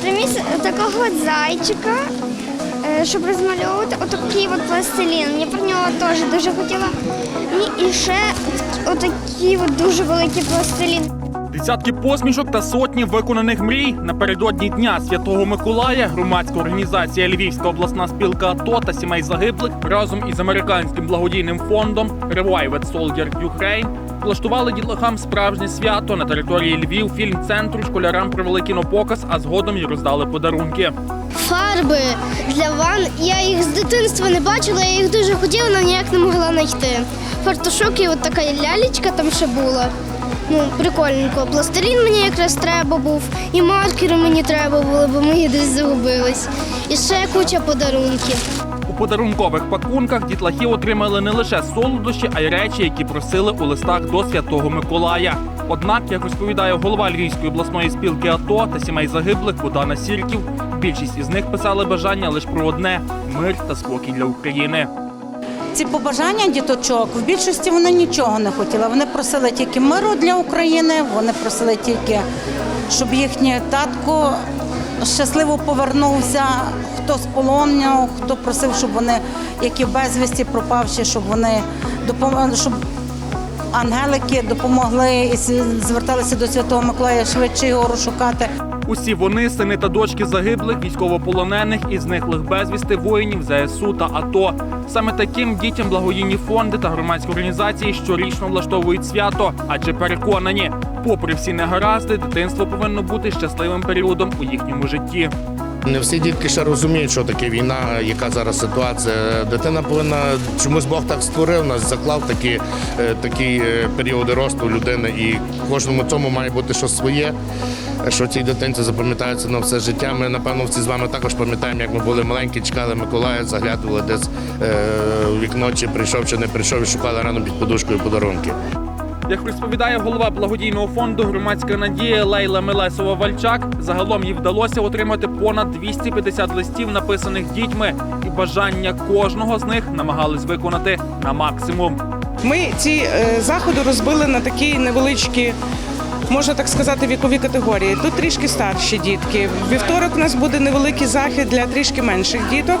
Приміс такого зайчика, е, щоб розмальовувати отакий от пластилін. Я про нього теж дуже хотіла. Ні, І ще отакий от дуже великий пластилін. Десятки посмішок та сотні виконаних мрій напередодні дня Святого Миколая громадська організація Львівська обласна спілка АТО та сімей загиблих разом із американським благодійним фондом Revived Soldier Ukraine влаштували дітлахам справжнє свято на території Львів фільм-центру. Школярам провели кінопоказ, а згодом й роздали подарунки. Фарби для ван. Я їх з дитинства не бачила, я їх дуже хотіла, але ніяк не могла знайти. Фартушок і от така лялечка там ще була. Ну, прикольненько. Пластилін мені якраз треба був, і маркери мені треба було, бо мої десь загубились. І ще куча подарунків. Подарункових пакунках дітлахи отримали не лише солодощі, а й речі, які просили у листах до Святого Миколая. Однак, як розповідає голова Львівської обласної спілки АТО та сімей загиблих Богдана Сірків, більшість із них писали бажання лише про одне мир та спокій для України. Ці побажання діточок в більшості вони нічого не хотіли. Вони просили тільки миру для України. Вони просили тільки, щоб їхній татко щасливо повернувся. Хто з полону, хто просив, щоб вони, які безвісті пропавші, щоб вони допомогли, щоб ангелики допомогли і зверталися до Святого Миколая швидше його розшукати. Усі вони сини та дочки загиблих, військовополонених і зниклих безвісти воїнів ЗСУ та АТО. Саме таким дітям благодійні фонди та громадські організації щорічно влаштовують свято, адже переконані, попри всі негаразди, дитинство повинно бути щасливим періодом у їхньому житті. Не всі дітки ще розуміють, що таке війна, яка зараз ситуація. Дитина повинна чомусь Бог так створив нас, заклав такі, е, такі е, періоди росту людини, і кожному цьому має бути щось своє, що цій дитинці запам'ятається на все життя. Ми, напевно, всі з вами також пам'ятаємо, як ми були маленькі, чекали Миколая, заглядували десь е, в вікно, чи прийшов, чи не прийшов, і шукали рано під подушкою подарунки. Як розповідає голова благодійного фонду Громадська надія Лейла Мелесова Вальчак, загалом їй вдалося отримати понад 250 листів, написаних дітьми, і бажання кожного з них намагались виконати на максимум. Ми ці е, заходи розбили на такі невеличкі. Можна так сказати, вікові категорії. Тут трішки старші дітки. Вівторок у нас буде невеликий захід для трішки менших діток.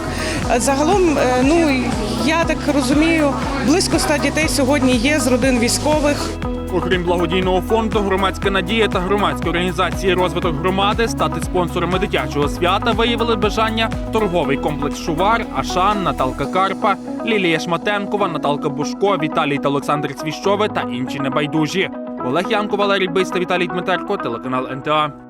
Е, Загалом, е, ну я так розумію, близько ста дітей сьогодні є з родин військових. Окрім благодійного фонду, громадська надія та громадські організації розвиток громади стати спонсорами дитячого свята виявили бажання торговий комплекс Шувар, Ашан, Наталка Карпа, Лілія Шматенкова, Наталка Бушко, Віталій та Олександр Цвіщове та інші небайдужі. Олег Янко, Валерій Биста, Віталій Дмитерко, телеканал НТА.